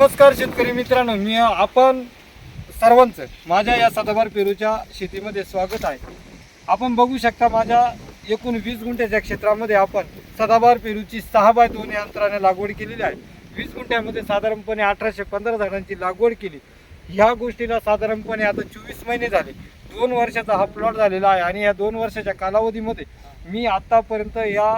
नमस्कार शेतकरी मित्रांनो मी आपण सर्वांचं माझ्या या सदाबार पेरूच्या शेतीमध्ये स्वागत आहे. आपण बघू शकता माझ्या एकूण वीस गुंठ्याच्या क्षेत्रामध्ये आपण सदाबार पेरूची सहा बाय दोन या अंतराने लागवड केलेली आहे. वीस गुंठ्यामध्ये साधारणपणे अठराशे पंधरा झाडांची लागवड केली. ह्या गोष्टीला साधारणपणे आता चोवीस महिने झाले. दोन वर्षाचा हा प्लॉट झालेला आहे आणि या दोन वर्षाच्या कालावधीमध्ये मी आतापर्यंत या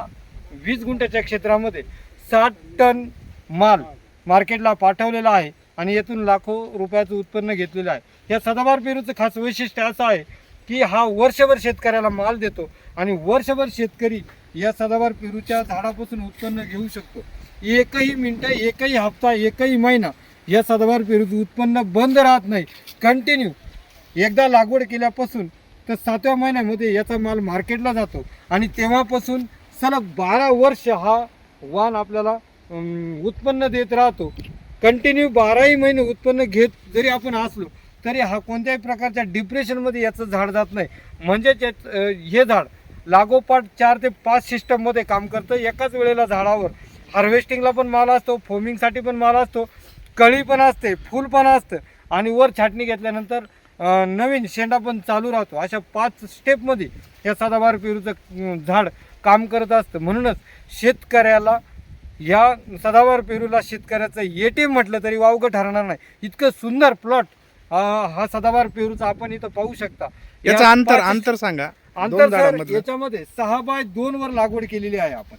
वीस गुंठ्याच्या क्षेत्रामध्ये साठ टन माल मार्केटला पाठवलेला आहे आणि येथून लाखो रुपयाचं उत्पन्न घेतलेलं आहे. या सदाबार पेरूचं खास वैशिष्ट्य असं आहे की हा वर्षभर शेतकऱ्याला माल देतो आणि वर्षभर शेतकरी या सदाबार पेरूच्या झाडापासून उत्पन्न घेऊ शकतो. एकही मिनटं एकही हप्ता एकही महिना या सदाबार पेरूचं उत्पन्न बंद राहत नाही. कंटिन्यू एकदा लागवड केल्यापासून तर सातव्या महिन्यामध्ये याचा माल मार्केटला जातो आणि तेव्हापासून सलग बारा वर्ष हा वाण आपल्याला उत्पन्न देत राहतो. कंटिन्यू बाराही महिने उत्पन्न घेत जरी आपण असलो तरी हा कोणत्याही प्रकारच्या डिप्रेशनमध्ये याचं झाड जात नाही. म्हणजेच हे झाड लागोपाठ चार ते पाच सिस्टममध्ये काम करतं. एकाच वेळेला झाडावर हार्वेस्टिंगला पण माल असतो फोमिंगसाठी पण माल असतो कळी पण असते फूल पण असतं आणि वर छाटणी घेतल्यानंतर नवीन शेंडा पण चालू राहतो. अशा पाच स्टेपमध्ये या सदाबार पेरूचं झाड काम करत असतं. म्हणूनच शेतकऱ्याला या सदाबार पेरूला शेतकऱ्याचं ए टी एम म्हटलं तरी वावगं ठरणार नाही. इतकं सुंदर प्लॉट हा सदाबार पेरूचा आपण इथं पाहू शकता. याचं अंतर अंतर सांगा. अंतर याच्यामध्ये सहा बाय दोन वर लागवड केलेली आहे आपण.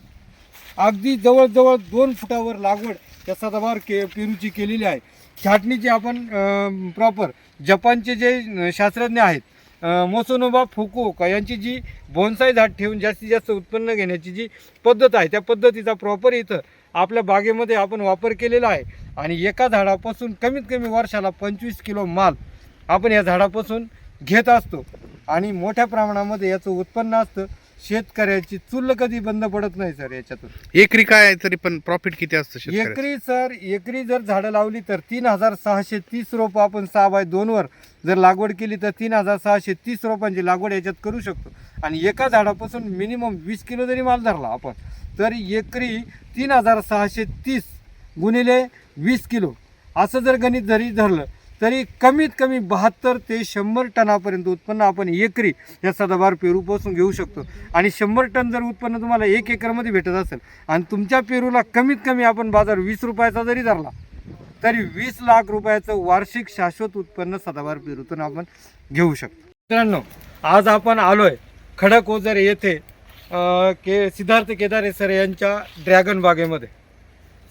अगदी जवळजवळ दोन फुटावर लागवड या सदाबार के पेरूची केलेली आहे. छाटणीची आपण प्रॉपर जपानचे जे शास्त्रज्ञ आहेत मोसोनोबा फुकुओका यांची जी बोनसाई झाड ठेवून जास्तीत जास्त उत्पन्न घेण्याची जी पद्धत आहे त्या पद्धतीचा प्रॉपर इथं आपल्या बागेमध्ये आपण वापर केलेला आहे. आणि एका झाडापासून कमीत कमी वर्षाला पंचवीस किलो माल आपण या झाडापासून घेत असतो. आणि मोठ्या प्रमाणामध्ये याचं उत्पन्न असतं. शेतकऱ्याची चुल कधी बंद पडत नाही सर याच्यातून. एकरी काय आहे तरी पण प्रॉफिट किती असतं शेतकऱ्याचं? एकरी सर एकरी जर झाडं लावली तर तीन हजार सहाशे तीस रोपं आपण सहा बाय दोनवर जर लागवड केली तर तीन हजार सहाशे तीस रोपांची लागवड याच्यात करू शकतो. आणि एका झाडापासून मिनिमम वीस किलो जरी माल धरला आपण तर एकरी तीन हजार सहाशे तीस गुणिले वीस किलो. असं जर गणित जरी धरलं तरी कमीत कमी बहात्तर ते शंभर टनापर्यंत उत्पन्न आपण एकरी या सदाबार पेरूपासून घेऊ शकतो. आणि शंभर टन जर उत्पन्न तुम्हाला एक एकरमध्ये भेटत असेल आणि तुमच्या पेरूला कमीत कमी आपण बाजार वीस रुपयाचा जरी धरला तरी वीस लाख रुपयाचं वार्षिक शाश्वत उत्पन्न सदाबार पेरूतून आपण घेऊ शकतो. मित्रांनो आज आपण आलोय खडक ओझर येथे के सिद्धार्थ केदारे सर यांच्या ड्रॅगन बागेमध्ये.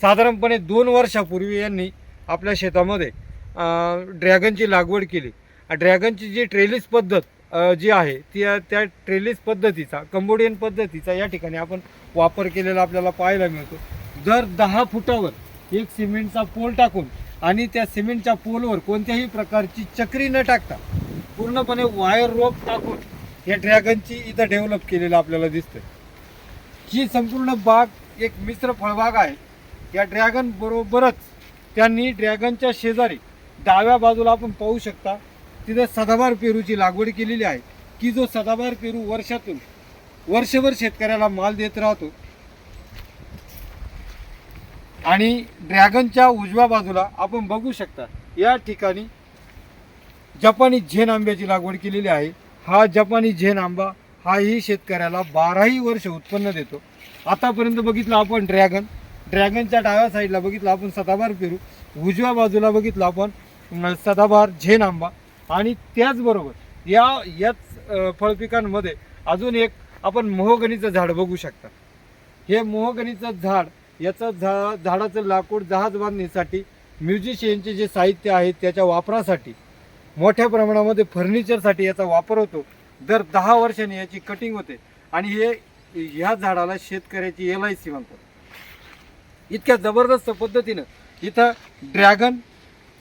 साधारणपणे दोन वर्षापूर्वी यांनी आपल्या शेतामध्ये ड्रॅगनची लागवड केली. ड्रॅगनची जी ट्रेलिस पद्धत जी आहे ती त्या ट्रेलिस पद्धतीचा कंबोडियन पद्धतीचा या ठिकाणी आपण वापर केलेला आपल्याला पाहायला मिळतो. दर दहा फुटावर एक सिमेंटचा पोल टाकून आणि त्या सिमेंटच्या पोलवर कोणत्याही प्रकारची चक्री न टाकता पूर्णपणे वायर रोप टाकून या ड्रॅगनची इथं डेव्हलप केलेलं आपल्याला दिसतं ही संपूर्ण बाग एक मिश्र फळबाग आहे. या ड्रॅगन बरोबरच त्यांनी ड्रॅगनच्या शेजारी डाव्या बाजूला आपण पाहू शकता तिथं सदाबार पेरूची लागवड केलेली आहे. की जो सदाबार पेरू वर्षातून वर्षभर शेतकऱ्याला माल देत राहतो आणि ड्रॅगनच्या उजव्या बाजूला आपण बघू शकता या ठिकाणी जपानी झेन आंब्याची लागवड केलेली आहे. हा जपानी झेन आंबा हाही शेतकऱ्याला बाराही वर्ष उत्पन्न देतो. आतापर्यंत बघितलं आपण ड्रॅगन ड्रॅगनच्या डाव्या साईडला बघितलं आपण सदाबार पेरू उजव्या बाजूला बघितलं आपण सदाबहार झेन आंबा. आणि त्याचबरोबर या याच फळपिकांमध्ये अजून एक आपण मोहगणीचं झाड बघू शकता. हे मोहगणीचं झाड याचं झा झाडाचं लाकूड जहाज बांधणीसाठी म्युझिशियनचे जे साहित्य आहे त्याच्या वापरासाठी मोठ्या प्रमाणामध्ये फर्निचरसाठी याचा वापर होतो. दर दहा वर्षांनी याची कटिंग होते. आणि हे ह्या झाडाला शेतकऱ्याची एल आय सी म्हणतात. इतक्या जबरदस्त पद्धतीनं इथं ड्रॅगन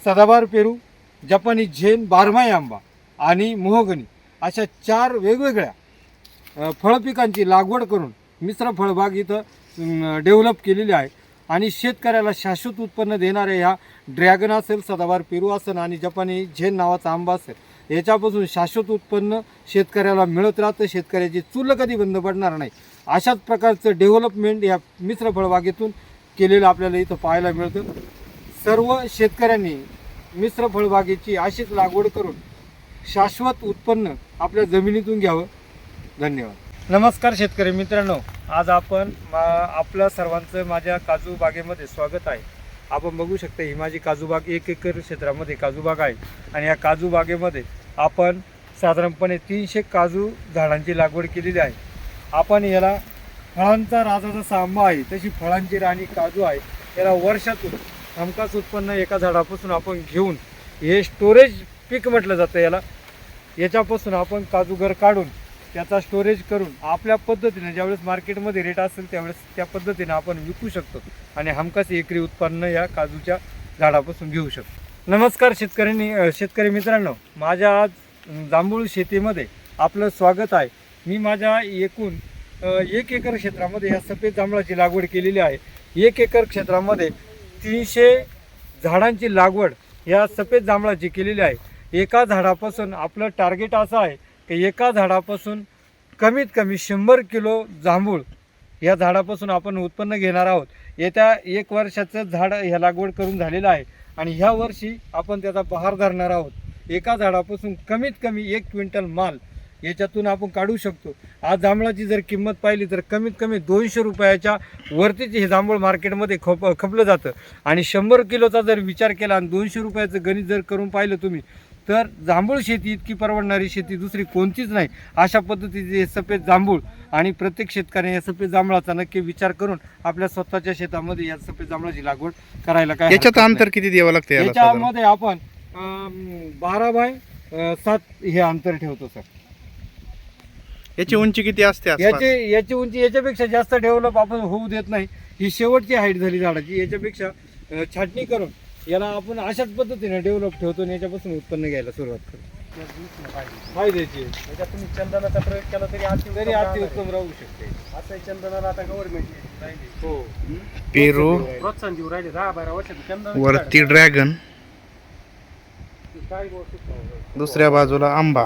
सदाबार पेरू जपानी झेन बारमाई आंबा आणि मोहगणी अशा चार वेगवेगळ्या फळपिकांची लागवड करून मिश्र फळबाग इथं डेव्हलप केलेली आहे. आणि शेतकऱ्याला शाश्वत उत्पन्न देणाऱ्या ह्या ड्रॅगन असेल सदाबार पेरू असेल आणि जपानी झेन नावाचा आंबा असेल याच्यापासून शाश्वत उत्पन्न शेतकऱ्याला मिळत राहतं. शेतकऱ्याची चूल कधी बंद पडणार नाही. अशाच प्रकारचं डेव्हलपमेंट या मिश्र फळबागेतून केलेलं आपल्याला इथं पाहायला मिळतं. सर्व शेतकऱ्यांनी मिश्र फळबागेची अशीच लागवड करून शाश्वत उत्पन्न आपल्या जमिनीतून घ्यावं. धन्यवाद. नमस्कार शेतकरी मित्रांनो आज आपण मा- आपल्या सर्वांचं माझ्या काजू बागेमध्ये स्वागत आहे. आपण बघू शकता ही माझी काजू बाग एक एकर क्षेत्रामध्ये काजू बाग आहे. आणि या काजू बागेमध्ये आपण साधारणपणे तीनशे काजू झाडांची लागवड केलेली आहे. आपण याला फळांचा राजा जसा आंबा आहे तशी फळांची राणी काजू आहे. याला वर्षातून हमखास उत्पन्न एका झाडापासून आपण घेऊन हे स्टोरेज पीक म्हटलं जातं याला. याच्यापासून आपण काजूगर काढून त्याचा स्टोरेज करून आपल्या पद्धतीनं ज्यावेळेस मार्केटमध्ये रेट असेल त्यावेळेस त्या पद्धतीनं आपण विकू शकतो आणि हमखास एकरी उत्पन्न या काजूच्या झाडापासून घेऊ शकतो. नमस्कार शेतकऱ्यांनी शेतकरी मित्रांनो. माझ्या आज जांभूळ शेतीमध्ये आपलं स्वागत आहे. मी माझ्या एकूण एक एकर क्षेत्रामध्ये या सफेद जांभळाची लागवड केलेली आहे. एक एकर क्षेत्रामध्ये तीनशे झाडांची लागवड या सफेद जांभळाची केलेली आहे. एका झाडापासून आपलं टार्गेट असं आहे की एका झाडापासून कमीत कमी शंभर किलो जांभूळ या झाडापासून आपण उत्पन्न घेणार आहोत. येत्या एक वर्षाचं झाड ह्या लागवड करून झालेलं आहे आणि ह्या वर्षी आपण त्याचा बहार धरणार आहोत. एका झाडापासून कमीत कमी एक क्विंटल माल याच्यातून आपण काढू शकतो. आज जांभळाची जर किंमत पाहिली तर कमीत कमी दोनशे रुपयाच्या वरतीच हे जांभूळ मार्केटमध्ये खप खपलं जातं. आणि शंभर किलोचा जर विचार केला आणि दोनशे रुपयाचं गणित जर करून पाहिलं तुम्ही तर जांभूळ शेती इतकी परवडणारी शेती दुसरी कोणतीच नाही. अशा पद्धतीचे हे सफेद जांभूळ आणि प्रत्येक शेतकऱ्याने या सफेद जांभळाचा नक्की विचार करून आपल्या स्वतःच्या शेतामध्ये या सफेद जांभळाची लागवड करायला काय याच्यात अंतर किती द्यावं लागतं? याच्यामध्ये आपण बारा बाय सात हे अंतर ठेवतो सर. याची उंची किती असते आसपास? याची याची उंची याच्यापेक्षा जास्त डेव्हलप आपण होऊ देत नाही. ही शेवटची हाईट झाली झाडाची. याच्यापेक्षा अं, छाटणी करून याला आपण अशाच पद्धतीने डेव्हलप ठेवतो आणि याच्यापासून उत्पन्न घ्यायला सुरुवात करतो फायद्याची. त्याच्यात तुम्ही चंदनाचा प्रयोग केला तरी अति तरी अति उत्तम राहू शकते. असं चंदनाला आता गव्हर्नमेंट हो. पेरू. प्रोत्साहन देऊ राहिले दहा बारा वर्षात चंदन वरती ड्रॅगन काय गोष्ट दुसऱ्या बाजूला आंबा.